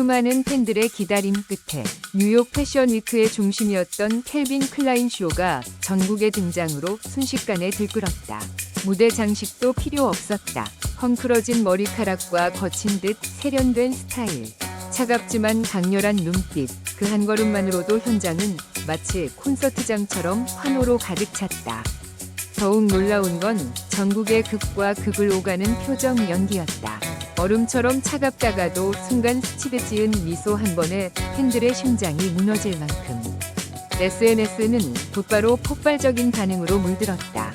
수많은 팬들의 기다림 끝에 뉴욕 패션 위크의 중심이었던 켈빈 클라인 쇼가 전국의 등장으로 순식간에 들끓었다. 무대 장식도 필요 없었다. 헝클어진 머리카락과 거친 듯 세련된 스타일. 차갑지만 강렬한 눈빛. 그 한 걸음만으로도 현장은 마치 콘서트장처럼 환호로 가득 찼다. 더욱 놀라운 건 전국의 극과 극을 오가는 표정 연기였다. 얼음처럼 차갑다가도 순간 스치듯 지은 미소 한 번에 팬들의 심장이 무너질 만큼 SNS는 곧바로 폭발적인 반응으로 물들었다.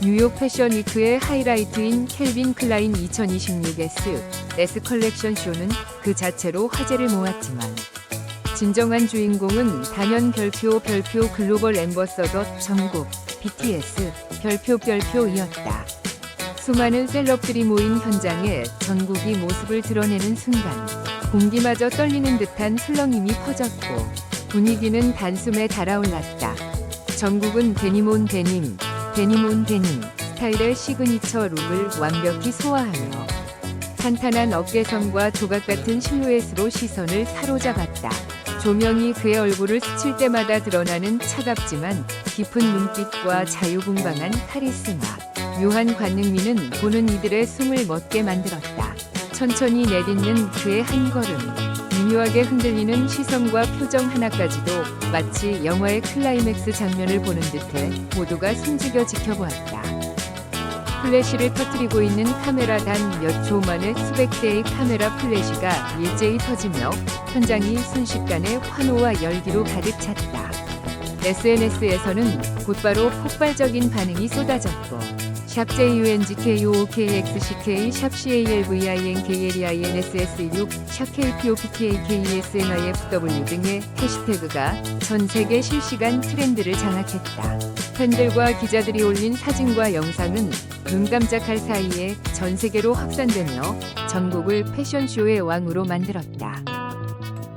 뉴욕 패션 위크의 하이라이트인 켈빈 클라인 2026S S 컬렉션 쇼는 그 자체로 화제를 모았지만 진정한 주인공은 단연 별표 별표 글로벌 엠버서더 전국 BTS 별표 별표이었다. 수많은 셀럽들이 모인 현장에 전국이 모습을 드러내는 순간 공기마저 떨리는 듯한 술렁임이 퍼졌고 분위기는 단숨에 달아올랐다. 전국은 데니몬 데님, 데니몬 데님 스타일의 시그니처 룩을 완벽히 소화하며 탄탄한 어깨선과 조각 같은 실루엣으로 시선을 사로잡았다. 조명이 그의 얼굴을 스칠 때마다 드러나는 차갑지만 깊은 눈빛과 자유분방한 카리스마. 묘한 관능미는 보는 이들의 숨을 멎게 만들었다. 천천히 내딛는 그의 한 걸음. 미묘하게 흔들리는 시선과 표정 하나까지도 마치 영화의 클라이맥스 장면을 보는 듯해 모두가 숨죽여 지켜보았다. 플래시를 터뜨리고 있는 카메라 단 몇 초 만에 수백 대의 카메라 플래시가 일제히 터지며 현장이 순식간에 환호와 열기로 가득 찼다. SNS에서는 곧바로 폭발적인 반응이 쏟아졌고 샵 JUNGKOOKXCK 샵 CALVINKLEINSS16 샵 KPOPKKESNIFW 등의 해시태그가 전 세계 실시간 트렌드를 장악했다. 팬들과 기자들이 올린 사진과 영상은 눈 깜짝할 사이에 전 세계로 확산되며 전국을 패션쇼의 왕으로 만들었다.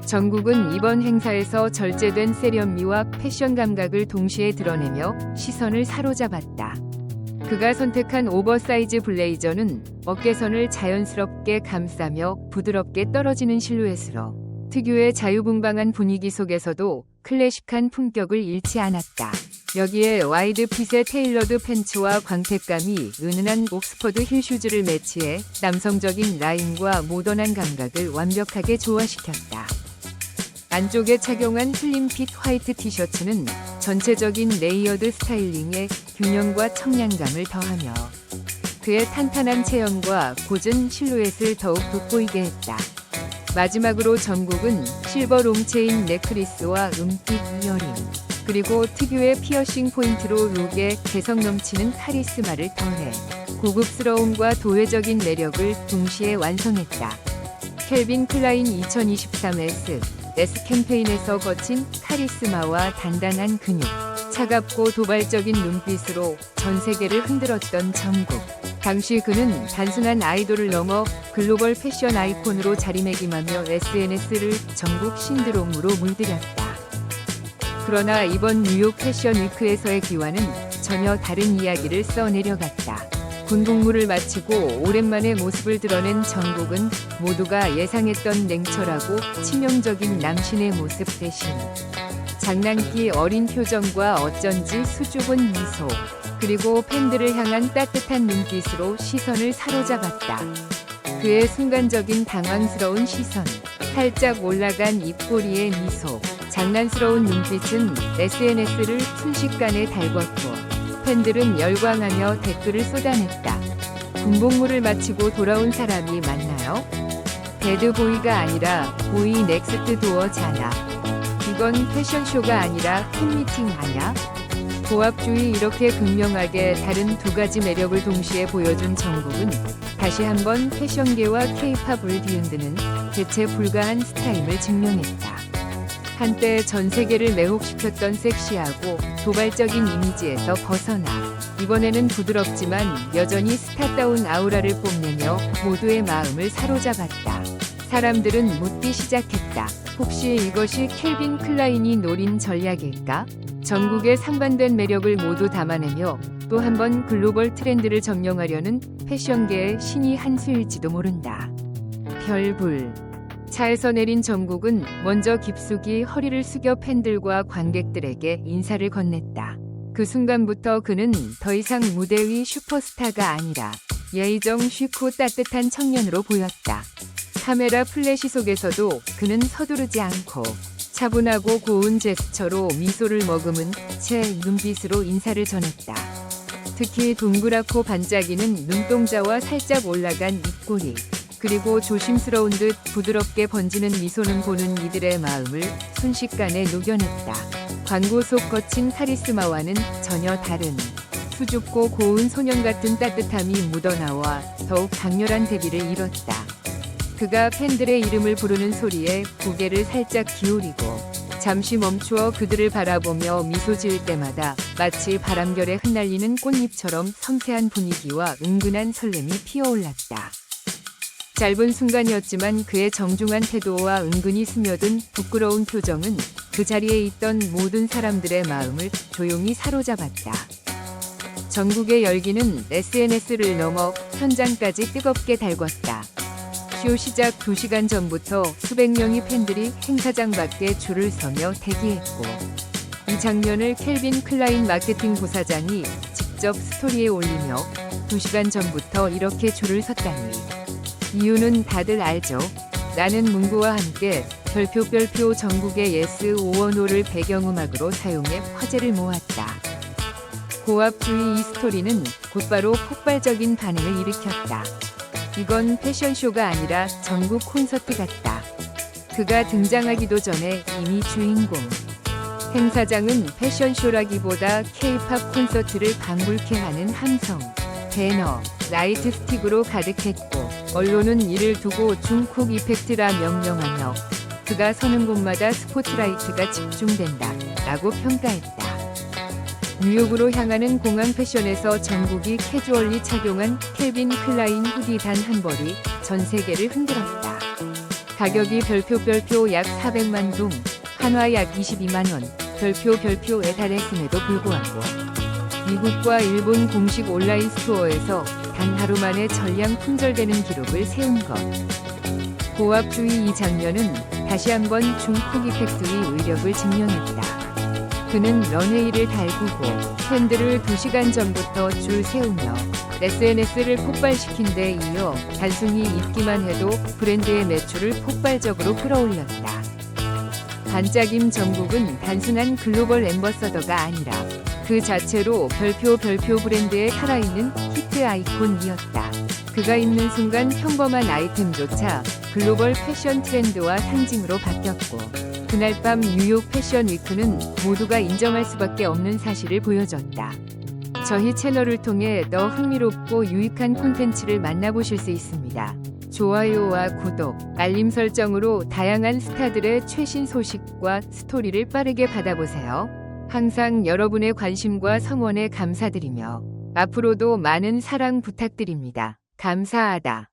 전국은 이번 행사에서 절제된 세련미와 패션 감각을 동시에 드러내며 시선을 사로잡았다. 그가 선택한 오버사이즈 블레이저는 어깨선을 자연스럽게 감싸며 부드럽게 떨어지는 실루엣으로 특유의 자유분방한 분위기 속에서도 클래식한 품격을 잃지 않았다. 여기에 와이드 핏의 테일러드 팬츠와 광택감이 은은한 옥스퍼드 힐슈즈를 매치해 남성적인 라인과 모던한 감각을 완벽하게 조화시켰다. 안쪽에 착용한 슬림핏 화이트 티셔츠는 전체적인 레이어드 스타일링에 균형과 청량감을 더하며 그의 탄탄한 체형과 고전 실루엣을 더욱 돋보이게 했다. 마지막으로 전국은 실버 롱체인 넥클리스와 은빛 이어링, 그리고 특유의 피어싱 포인트로 룩에 개성 넘치는 카리스마를 더해 고급스러움과 도회적인 매력을 동시에 완성했다. 켈빈 클라인 2023S S 캠페인에서 거친 카리스마와 단단한 근육, 차갑고 도발적인 눈빛으로 전 세계를 흔들었던 정국. 당시 그는 단순한 아이돌을 넘어 글로벌 패션 아이콘으로 자리매김하며 SNS를 전국 신드롬으로 물들였다. 그러나 이번 뉴욕 패션 위크에서의 기와는 전혀 다른 이야기를 써내려갔다. 군복무를 마치고 오랜만에 모습을 드러낸 정국은 모두가 예상했던 냉철하고 치명적인 남신의 모습 대신 장난기 어린 표정과 어쩐지 수줍은 미소 그리고 팬들을 향한 따뜻한 눈빛으로 시선을 사로잡았다. 그의 순간적인 당황스러운 시선, 살짝 올라간 입꼬리의 미소, 장난스러운 눈빛은 SNS를 순식간에 달궜고 팬들은 열광하며 댓글을 쏟아냈다. 군복무를 마치고 돌아온 사람이 맞나요? 배드보이가 아니라 보이 넥스트 도어잖아. 이건 패션쇼가 아니라 팬미팅 아냐? 고압주의 이렇게 극명하게 다른 두 가지 매력을 동시에 보여준 정국은 다시 한번 패션계와 케이팝을 뒤흔드는 대체 불가한 스타임을 증명했다. 한때 전 세계를 매혹시켰던 섹시하고 도발적인 이미지에서 벗어나 이번에는 부드럽지만 여전히 스타다운 아우라를 뽐내며 모두의 마음을 사로잡았다. 사람들은 묻기 시작했다. 혹시 이것이 켈빈 클라인이 노린 전략일까? 전국의 상반된 매력을 모두 담아내며 또 한 번 글로벌 트렌드를 점령하려는 패션계의 신이 한 수일지도 모른다. 별불 차에서 내린 정국은 먼저 깊숙이 허리를 숙여 팬들과 관객들에게 인사를 건넸다. 그 순간부터 그는 더 이상 무대 위 슈퍼스타가 아니라 예의정 쉬고 따뜻한 청년으로 보였다. 카메라 플래시 속에서도 그는 서두르지 않고 차분하고 고운 제스처로 미소를 머금은 채 눈빛으로 인사를 전했다. 특히 동그랗고 반짝이는 눈동자와 살짝 올라간 입꼬리, 그리고 조심스러운 듯 부드럽게 번지는 미소는 보는 이들의 마음을 순식간에 녹여냈다. 광고 속 거친 카리스마와는 전혀 다른 수줍고 고운 소년 같은 따뜻함이 묻어나와 더욱 강렬한 데뷔를 이뤘다. 그가 팬들의 이름을 부르는 소리에 고개를 살짝 기울이고 잠시 멈추어 그들을 바라보며 미소 지을 때마다 마치 바람결에 흩날리는 꽃잎처럼 섬세한 분위기와 은근한 설렘이 피어올랐다. 짧은 순간이었지만 그의 정중한 태도와 은근히 스며든 부끄러운 표정은 그 자리에 있던 모든 사람들의 마음을 조용히 사로잡았다. 전국의 열기는 SNS를 넘어 현장까지 뜨겁게 달궜다. 쇼 시작 2시간 전부터 수백 명의 팬들이 행사장 밖에 줄을 서며 대기했고 이 장면을 켈빈 클라인 마케팅 부사장이 직접 스토리에 올리며 2시간 전부터 이렇게 줄을 섰다니 이유는 다들 알죠. 나는 문구와 함께 별표 별표 전국의 예스 5원호를 배경음악으로 사용해 화제를 모았다. 고압주의 이 스토리는 곧바로 폭발적인 반응을 일으켰다. 이건 패션쇼가 아니라 전국 콘서트 같다. 그가 등장하기도 전에 이미 주인공. 행사장은 패션쇼라기보다 케이팝 콘서트를 방불케 하는 함성, 배너, 라이트 스틱으로 가득했고 언론은 이를 두고 중콕 이펙트라 명명하며 그가 서는 곳마다 스포트라이트가 집중된다 라고 평가했다. 뉴욕으로 향하는 공항 패션에서 전국이 캐주얼리 착용한 켈빈 클라인 후디 단 한 벌이 전 세계를 흔들었다. 가격이 별표 별표 약 400만 동, 한화 약 22만 원, 별표 별표에 달했음에도 불구하고 미국과 일본 공식 온라인 스토어에서 단 하루 만에 전량 품절되는 기록을 세운 것. 고압주의 이 장면은 다시 한번 중폭 이펙트의 위력을 증명했다. 그는 런웨이를 달구고 팬들을 2시간 전부터 줄 세우며 SNS를 폭발시킨 데 이어 단순히 입기만 해도 브랜드의 매출을 폭발적으로 끌어올렸다. 반짝임 전국은 단순한 글로벌 엠버서더가 아니라 그 자체로 별표 별표 브랜드에 살아있는 히트 아이콘이었다. 그가 입는 순간 평범한 아이템조차 글로벌 패션 트렌드와 상징으로 바뀌었고 그날 밤 뉴욕 패션 위크는 모두가 인정할 수밖에 없는 사실을 보여줬다. 저희 채널을 통해 더 흥미롭고 유익한 콘텐츠를 만나보실 수 있습니다. 좋아요와 구독, 알림 설정으로 다양한 스타들의 최신 소식과 스토리를 빠르게 받아보세요. 항상 여러분의 관심과 성원에 감사드리며 앞으로도 많은 사랑 부탁드립니다. 감사하다.